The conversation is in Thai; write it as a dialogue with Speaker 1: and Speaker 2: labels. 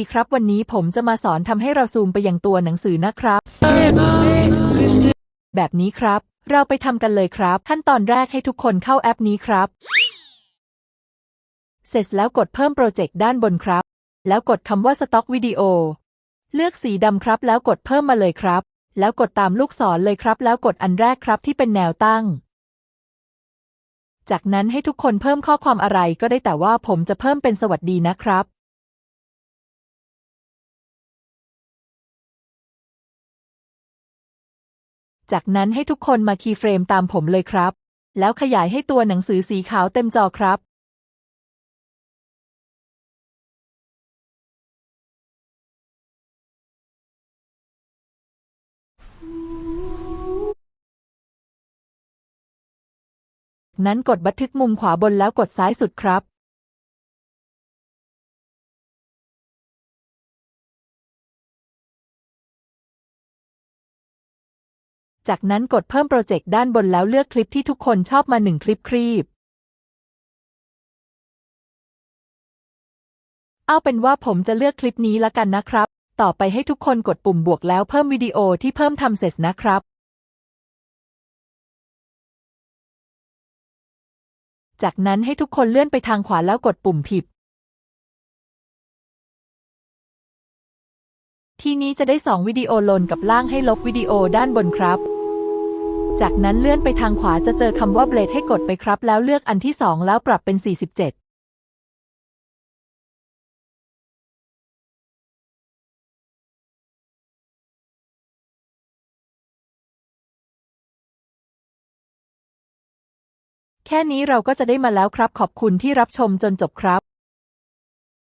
Speaker 1: ดีครับ วันนี้ผมจะมาสอนทำให้เราซูมไปยังตัวหนังสือนะครับ แบบนี้ครับ เราไปทำกันเลยครับ ขั้นตอนแรกให้ทุกคนเข้าแอปนี้ครับ เสร็จแล้วกดเพิ่มโปรเจกต์ด้านบนครับ แล้วกดคำว่าสต็อกวิดีโอ เลือกสีดำครับ แล้วกดเพิ่มมาเลยครับ แล้วกดตามลูกศรเลยครับ แล้วกดอันแรกครับที่เป็นแนวตั้ง จากนั้นให้ทุกคนเพิ่มข้อความอะไรก็ได้แต่ว่าผมจะเพิ่มเป็นสวัสดีนะครับ จากนั้นให้ทุกคนมาคีย์เฟรมตามผมเลยครับ แล้วขยายให้ตัวหนังสือสีขาวเต็มจอครับ นั้นกดบันทึกมุมขวาบนแล้วกดซ้ายสุดครับ จากนั้นกดเพิ่มโปรเจกต์ด้านบนแล้วเลือกคลิปที่ทุกคนชอบมาหนึ่งคลิปครีบ เอาเป็นว่าผมจะเลือกคลิปนี้ละกันนะครับ ต่อไปให้ทุกคนกดปุ่มบวกแล้วเพิ่มวิดีโอที่เพิ่มทำเสร็จนะครับ จากนั้นให้ทุกคนเลื่อนไปทางขวาแล้วกดปุ่มผิด ทีนี้จะได้สองวิดีโอลนกับล่างให้ลบวิดีโอด้านบนครับ จากนั้นเลื่อนไปทางขวาจะเจอคำว่าเบลดให้กดไปครับ แล้วเลือกอันที่สองแล้วปรับเป็น 47แค่นี้เราก็จะได้มาแล้วครับ ขอบคุณที่รับชมจนจบครับ